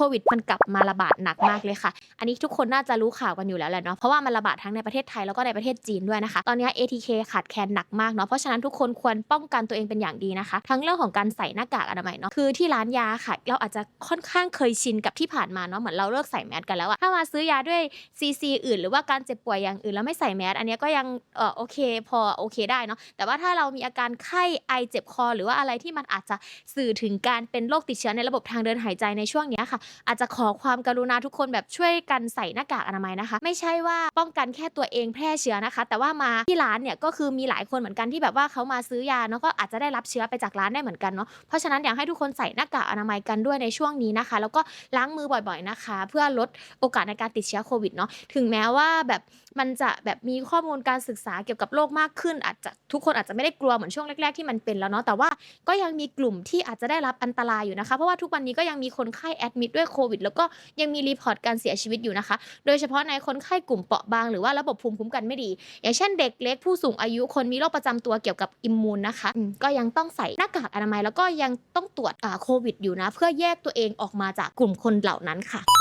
ควิดมันกลับมาระบาดหนักมากเลยค่ะ อันนี้ทุกคนน่าจะรู้ข่าวกันอยู่แล้วแหละเนาะ เพราะว่ามันระบาดทั้งในประเทศไทยแล้วก็ในประเทศจีนด้วยนะคะ ตอนนี้ ATK ขาดแคลนหนักมากเนาะ เพราะฉะนั้นทุกคนควรป้องกันตัวเองเป็นอย่างดีนะคะ ทั้งเรื่องของการใส่หน้ากากอนามัยเนาะ คือที่ร้านยาค่ะ เราอาจจะค่อนข้างเคยชินกับที่ผ่านมาเนาะ เหมือนเราเลิกใส่แมสกันแล้วอะถ้ามาซื้อยาด้วยซีซีอื่น หรือว่าการเจ็บป่วยอย่างอื่นแล้วไม่ใส่แมส อันนี้ก็ยังเออโอเคพอโอเคได้เนาะ แต่ว่าถ้าเรามีอาการไข้ไอเจ็บคอ หรือว่าอะไรที่มันอาจจะสื่อถึงการเป็นโรคติดเชื้อในระบบทางเดินหายใจในช่วงนี้ค่ะอาจจะขอความกรุณาทุกคนแบบช่วยกันใส่หน้ากากอนามัยนะคะ ไม่ใช่ว่าป้องกันแค่ตัวเองแพร่เชื้อนะคะ แต่ว่ามาที่ร้านเนี่ยก็คือมีหลายคนเหมือนกันที่แบบว่าเขามาซื้อยาเนาะก็อาจจะได้รับเชื้อไปจากร้านได้เหมือนกันเนาะเพราะฉะนั้นอยากให้ทุกคนใส่หน้ากากอนามัยกันด้วยในช่วงนี้นะคะ แล้วก็ล้างมือบ่อยๆนะคะ เพื่อลดโอกาสในการติดเชื้อโควิดเนาะถึงแม้ว่าแบบมันจะแบบมีข้อมูลการศึกษาเกี่ยวกับโรคมากขึ้น อาจจะทุกคนอาจจะไม่ได้กลัวเหมือนช่วงแรกๆที่มันเป็นแล้วเนาะแต่ว่าก็ยังมีกลุ่มที่อาจจะได้รับอันตรายอยู่นะคะ เพราะว่าทุกวันนี้ก็ยังมีคนไข้แอดมิดด้วยโควิด แล้วก็ยังมีรีพอร์ตการเสียชีวิตอยู่นะคะ โดยเฉพาะในคนไข้กลุ่มเปราะบางหรือว่าระบบภูมิคุ้มกันไม่ดี อย่างเช่นเด็กเล็กผู้สูงอายุคนมีโรคประจำตัวเกี่ยวกับอิมมูนนะคะก็ยังต้องใส่หน้ากากอนามัยแล้วก็ยังต้องตรวจโควิดอยู่นะ เพื่อแยกตัวเองออกมาจากกลุ่มคนเหล่านั้นค่ะ